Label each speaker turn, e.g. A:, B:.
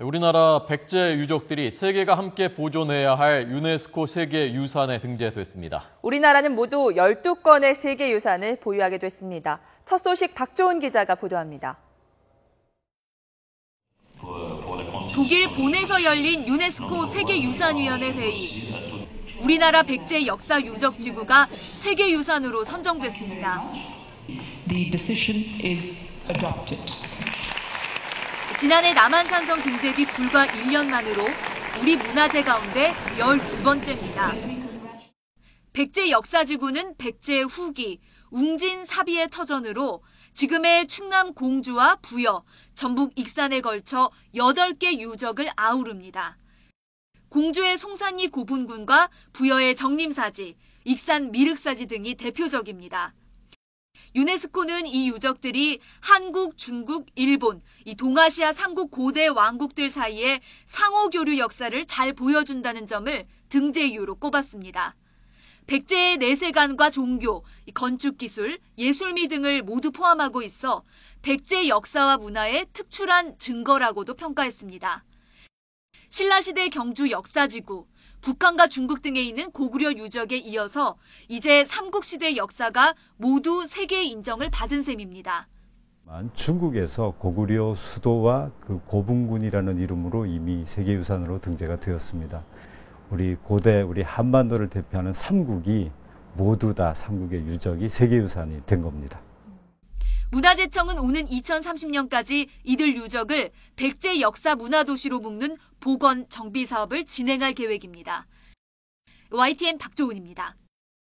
A: 우리나라 백제 유적들이 세계가 함께 보존해야 할 유네스코 세계 유산에 등재됐습니다.
B: 우리나라는 모두 12건의 세계유산을 보유하게 됐습니다. 첫 소식 박조은 기자가 보도합니다.
C: 독일 본에서 열린 유네스코 세계유산위원회 회의. 우리나라 백제 역사 유적 지구가 세계유산으로 선정됐습니다.
D: The decision is adopted.
C: 지난해 남한산성 등재 뒤 불과 1년 만으로 우리 문화재 가운데 12번째입니다. 백제 역사지구는 백제의 후기, 웅진 사비의 터전으로 지금의 충남 공주와 부여, 전북 익산에 걸쳐 8개 유적을 아우릅니다. 공주의 송산리 고분군과 부여의 정림사지, 익산 미륵사지 등이 대표적입니다. 유네스코는 이 유적들이 한국, 중국, 일본, 이 동아시아 3국 고대 왕국들 사이의 상호 교류 역사를 잘 보여준다는 점을 등재 이유로 꼽았습니다. 백제의 내세관과 종교, 건축 기술, 예술미 등을 모두 포함하고 있어 백제 역사와 문화의 특출한 증거라고도 평가했습니다. 신라시대 경주 역사지구, 북한과 중국 등에 있는 고구려 유적에 이어서 이제 삼국시대 역사가 모두 세계 인정을 받은 셈입니다.
E: 중국에서 고구려 수도와 그 고분군이라는 이름으로 이미 세계유산으로 등재가 되었습니다. 우리 고대 우리 한반도를 대표하는 삼국이 모두 다 삼국의 유적이 세계유산이 된 겁니다.
C: 문화재청은 오는 2030년까지 이들 유적을 백제 역사 문화도시로 묶는 복원 정비 사업을 진행할 계획입니다. YTN 박조은입니다.